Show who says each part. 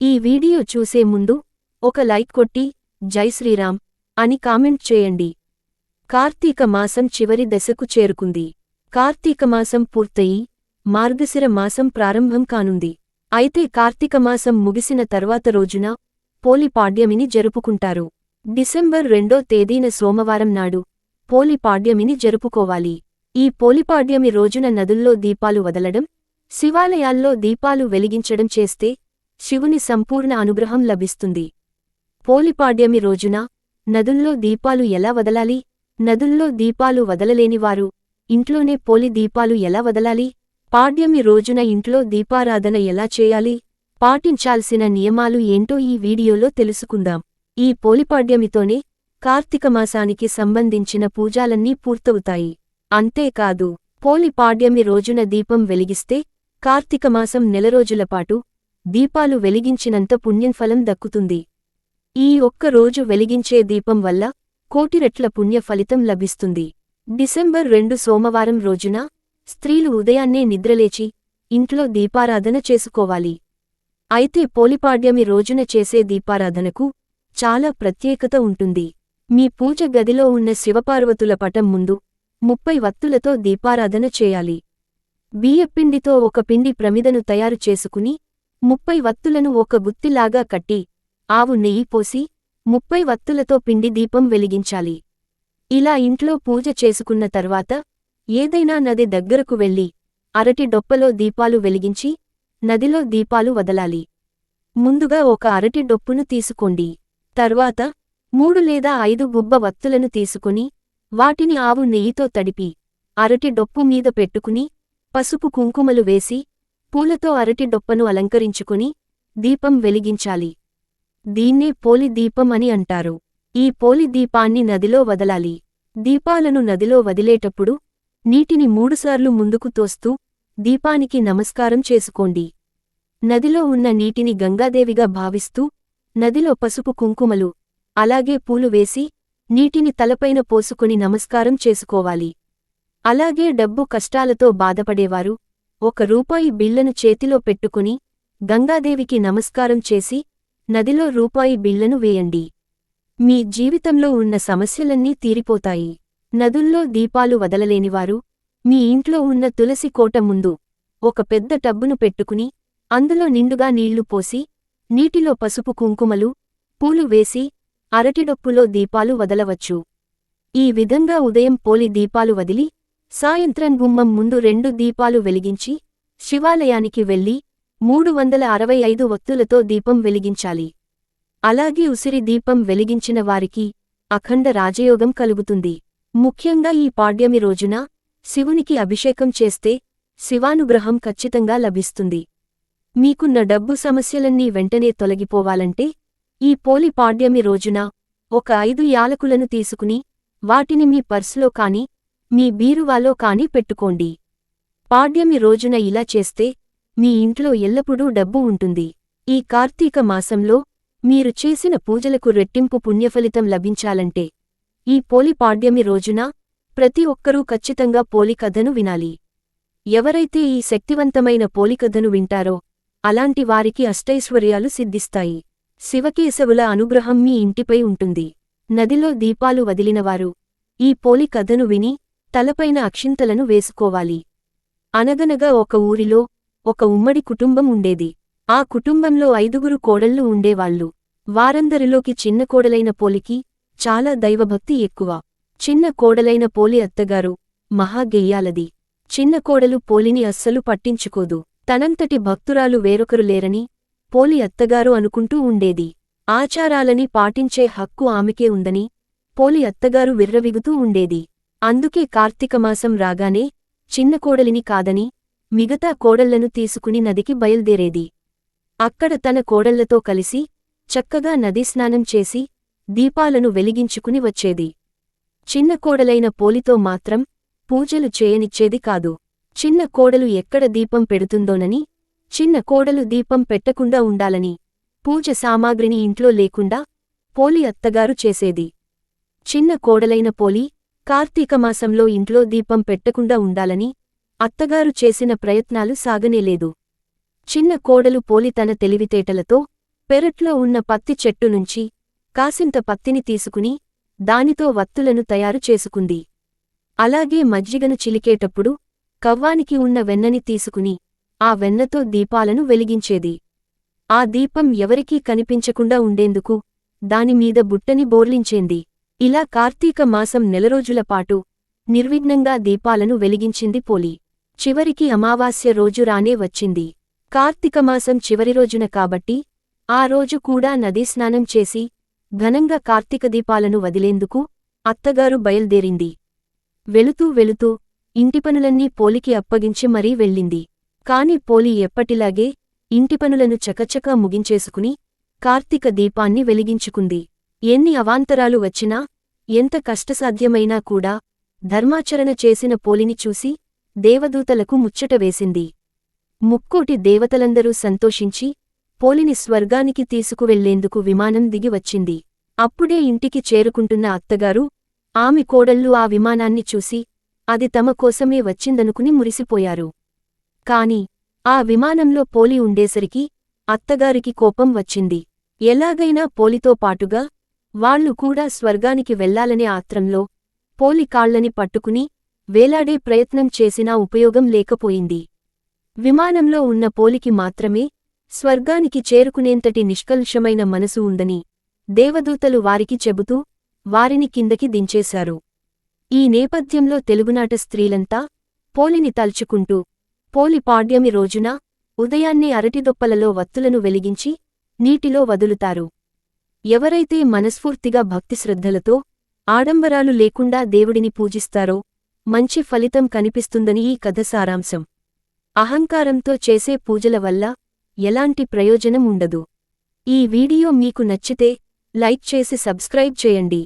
Speaker 1: ఈ వీడియో చూసే ముందు ఒక లైక్ కొట్టి జై శ్రీరామ్ అని కామెంట్ చేయండి. కార్తీక మాసం చివరి దశకు చేరుకుంది. కార్తీక మాసం పూర్తయి మార్గశిర మాసం ప్రారంభం కానుంది. అయితే కార్తీక మాసం ముగిసిన తర్వాత రోజున పోలి పాడ్యమిని జరుపుకుంటారు. డిసెంబర్ రెండో తేదీన సోమవారం నాడు పోలి పాడ్యమిని జరుపుకోవాలి. ఈ పోలిపాడ్యమి రోజున నదుల్లో దీపాలు వదలడం శివాలయాల్లో దీపాలు వెలిగించడం చేస్తే శివుని సంపూర్ణ అనుగ్రహం లభిస్తుంది. పోలిపాడ్యమి రోజున నదుల్లో దీపాలు ఎలా వదలాలి? నదుల్లో దీపాలు వదలలేనివారు ఇంట్లోనే పోలి దీపాలు ఎలా వదలాలి? పాడ్యమి రోజున ఇంట్లో దీపారాధన ఎలా చేయాలి? పాటించాల్సిన నియమాలు ఏంటో ఈ వీడియోలో తెలుసుకుందాం. ఈ పోలిపాడ్యమితోనే కార్తీక మాసానికి సంబంధించిన పూజాలన్నీ పూర్తవుతాయి. అంతేకాదు పోలిపాడ్యమి రోజున దీపం వెలిగిస్తే కార్తీక మాసం నెల రోజులపాటు దీపాలు వెలిగించినంత పుణ్యఫలం దక్కుతుంది. ఈ ఒక్క రోజు వెలిగించే దీపం వల్ల కోటిరెట్ల పుణ్య ఫలితం లభిస్తుంది. డిసెంబర్ రెండు సోమవారం రోజున స్త్రీలు ఉదయాన్నే నిద్రలేచి ఇంట్లో దీపారాధన చేసుకోవాలి. అయితే పోలిపాడ్యమి రోజున చేసే దీపారాధనకు చాలా ప్రత్యేకత ఉంటుంది. మీ పూజ గదిలో ఉన్న శివపార్వతుల పటం ముందు ముప్పై వత్తులతో దీపారాధన చేయాలి. బియ్యపిండితో ఒక పిండి ప్రమిదను తయారు చేసుకుని ముప్పై వత్తులను ఒక గుత్తిలాగా కట్టి ఆవు నెయ్యి పోసి ముప్పై వత్తులతో పిండి దీపం వెలిగించాలి. ఇలా ఇంట్లో పూజ చేసుకున్న తర్వాత ఏదైనా నది దగ్గరకు వెళ్ళి అరటి డొప్పలో దీపాలు వెలిగించి నదిలో దీపాలు వదలాలి. ముందుగా ఒక అరటి డొప్పును తీసుకోండి. తర్వాత మూడు లేదా ఐదు గుబ్బ వత్తులను తీసుకుని వాటిని ఆవు నెయ్యితో తడిపి అరటి డొప్పు మీద పెట్టుకుని పసుపు కుంకుమలు వేసి పూలతో అరటి డొప్పను అలంకరించుకుని దీపం వెలిగించాలి. దీన్నే పోలి దీపం అని అంటారు. ఈ పోలి దీపాన్ని నదిలో వదలాలి. దీపాలను నదిలో వదిలేటప్పుడు నీటిని మూడుసార్లు ముందుకు తోస్తూ దీపానికి నమస్కారం చేసుకోండి. నదిలో ఉన్న నీటిని గంగాదేవిగా భావిస్తూ నదిలో పసుపు కుంకుమలు అలాగే పూలు వేసి నీటిని తలపైన పోసుకుని నమస్కారం చేసుకోవాలి. అలాగే డబ్బు కష్టాలతో బాధపడేవారు ఒక రూపాయి బిళ్ళను చేతిలో పెట్టుకుని గంగాదేవికి నమస్కారం చేసి నదిలో రూపాయి బిళ్ళను వేయండి. మీ జీవితంలో ఉన్న సమస్యలన్నీ తీరిపోతాయి. నదుల్లో దీపాలు వదలలేనివారు మీ ఇంట్లో ఉన్న తులసి కోట ముందు ఒక పెద్ద టబ్బును పెట్టుకుని అందులో నిండుగా నీళ్ళు పోసి నీటిలో పసుపు కుంకుమలు పూలు వేసి అరటిడొప్పులో దీపాలు వదలవచ్చు. ఈ విధంగా ఉదయం పోలి దీపాలు వదిలి సాయంత్రం గుమ్మం ముందు రెండు దీపాలు వెలిగించి శివాలయానికి వెళ్ళి మూడు వందల అరవై ఐదు వక్తులతో దీపం వెలిగించాలి. అలాగే ఉసిరి దీపం వెలిగించిన వారికి అఖండ రాజయోగం కలుగుతుంది. ముఖ్యంగా ఈ పాడ్యమి రోజున శివునికి అభిషేకం చేస్తే శివానుగ్రహం ఖచ్చితంగా లభిస్తుంది. మీకున్న డబ్బు సమస్యలన్నీ వెంటనే తొలగిపోవాలంటే ఈ పోలి పాడ్యమి రోజున ఒక ఐదు యాలకులను తీసుకుని వాటిని మీ పర్సులో కాని మీ బీరువాలో కాని పెట్టుకోండి. పాడ్యమి రోజున ఇలా చేస్తే మీ ఇంట్లో ఎల్లప్పుడూ డబ్బు ఉంటుంది. ఈ కార్తీక మాసంలో మీరు చేసిన పూజలకు రెట్టింపు పుణ్యఫలితం లభించాలంటే ఈ పోలి పాడ్యమి రోజున ప్రతి ఒక్కరూ ఖచ్చితంగా పోలికథను వినాలి. ఎవరైతే ఈ శక్తివంతమైన పోలికథను వింటారో అలాంటి వారికి అష్టైశ్వర్యాలు సిద్ధిస్తాయి. శివకేశవుల అనుగ్రహం మీ ఇంటిపై ఉంటుంది. నదిలో దీపాలు వదిలినవారు ఈ పోలికథను విని తలపైన అక్షింతలను వేసుకోవాలి. అనగనగా ఒక ఊరిలో ఒక ఉమ్మడి కుటుంబం ఉండేది. ఆ కుటుంబంలో ఐదుగురు కోడళ్ళు ఉండేవాళ్ళు వారందరిలోకి చిన్న కోడలైన పోలికి చాలా దైవభక్తి ఎక్కువ. చిన్న కోడలైన పోలి అత్తగారు మహాగెయ్యాలది చిన్న కోడలు పోలిని అస్సలు పట్టించుకోదు. తనంతటి భక్తురాలు వేరొకరు లేరని పోలి అత్తగారు అనుకుంటూ ఉండేది. ఆచారాలని పాటించే హక్కు ఆమెకే ఉందని పోలి అత్తగారు విర్రవిగుతూ ఉండేది. అందుకే కార్తీకమాసం రాగానే చిన్న కోడలిని కాదని మిగతా కోడళ్ళను తీసుకుని నదికి బయల్దేరేది. అక్కడ తన కోడళ్ళతో కలిసి చక్కగా నదీస్నానం చేసి దీపాలను వెలిగించుకుని వచ్చేది. చిన్న కోడలైన పోలితో మాత్రం పూజలు చేయనిచ్చేది కాదు. చిన్న కోడలు ఎక్కడ దీపం పెడుతుందోనని చిన్న కోడలు దీపం పెట్టకుండా ఉండాలని పూజ సామాగ్రిని ఇంట్లో లేకుండా పోలి అత్తగారు చేసేది. చిన్న కోడలైన పోలి కార్తీకమాసంలో ఇంట్లో దీపం పెట్టకుండా ఉండాలని అత్తగారు చేసిన ప్రయత్నాలు సాగనేలేదు చిన్న కోడలు పోలి తన తెలివితేటలతో పెరట్లో ఉన్న పత్తి చెట్టు నుంచి కాసింత పత్తిని తీసుకుని దానితో వత్తులను తయారు చేసుకుంది. అలాగే మజ్జిగను చిలికేటప్పుడు కవ్వానికి ఉన్న వెన్నని తీసుకుని ఆ వెన్నతో దీపాలను వెలిగించేది. ఆ దీపం ఎవరికీ కనిపించకుండా ఉండేందుకు దానిమీద బుట్టని బోర్లించేంది. ఇలా కార్తీక మాసం నెలరోజుల పాటు నిర్విఘ్నంగా దీపాలను వెలిగించింది పోలి చివరికి అమావాస్య రోజు రానే వచ్చింది. కార్తీకమాసం చివరి రోజున కాబట్టి ఆ రోజు కూడా నదీ స్నానం చేసి ఘనంగా కార్తీక దీపాలను వదిలేందుకు అత్తగారు బయల్దేరింది. వెళుతూ వెళుతూ ఇంటి పనులన్నీ పోలికి అప్పగించి మరీ వెళ్ళింది. కాని పోలి ఎప్పటిలాగే ఇంటి పనులను చకచకా ముగించేసుకుని కార్తీక దీపాన్ని వెలిగించుకుంది. ఎన్ని అవాంతరాలు వచ్చినా ఎంత కష్టసాధ్యమైనా కూడా ధర్మాచరణ చేసిన పోలిని చూసి దేవదూతలకు ముచ్చట వేసింది. ముక్కోటి దేవతలందరూ సంతోషించి పోలిని స్వర్గానికి తీసుకువెళ్ళేందుకు విమానం దిగివచ్చింది అప్పుడే ఇంటికి చేరుకుంటున్న అత్తగారు ఆమె కోడళ్ళు ఆ విమానాన్ని చూసి అది తమ కోసమే వచ్చిందనుకుని మురిసిపోయారు. కాని ఆ విమానంలో పోలి ఉండేసరికి అత్తగారికి కోపం వచ్చింది. ఎలాగైనా పోలితో పాటుగా వాళ్ళు కూడా స్వర్గానికి వెళ్ళాలనే ఆత్రంలో పోలి కాళ్ళని పట్టుకుని వేలాడే ప్రయత్నం చేసినా ఉపయోగం లేకపోయింది. విమానంలో ఉన్న పోలికి మాత్రమే స్వర్గానికి చేరుకునేంతటి నిష్కల్షమైన మనసు ఉందని దేవదూతలు వారికి చెబుతూ వారిని కిందకి దించేశారు. ఈ నేపథ్యంలో తెలుగునాట స్త్రీలంతా పోలిని తల్చుకుంటూ పోలి పాడ్యమి రోజున ఉదయాన్నే అరటిదొప్పలలో వత్తులను వెలిగించి నీటిలో వదులుతారు. ఎవరైతే మనస్ఫూర్తిగా భక్తిశ్రద్ధలతో ఆడంబరాలు లేకుండా దేవుడిని పూజిస్తారో మంచి ఫలితం కనిపిస్తుందని ఈ కథ సారాంశం. అహంకారంతో చేసే పూజల వల్ల ఎలాంటి ప్రయోజనం ఉండదు. ఈ వీడియో మీకు నచ్చితే లైక్ చేసి సబ్స్క్రైబ్ చేయండి.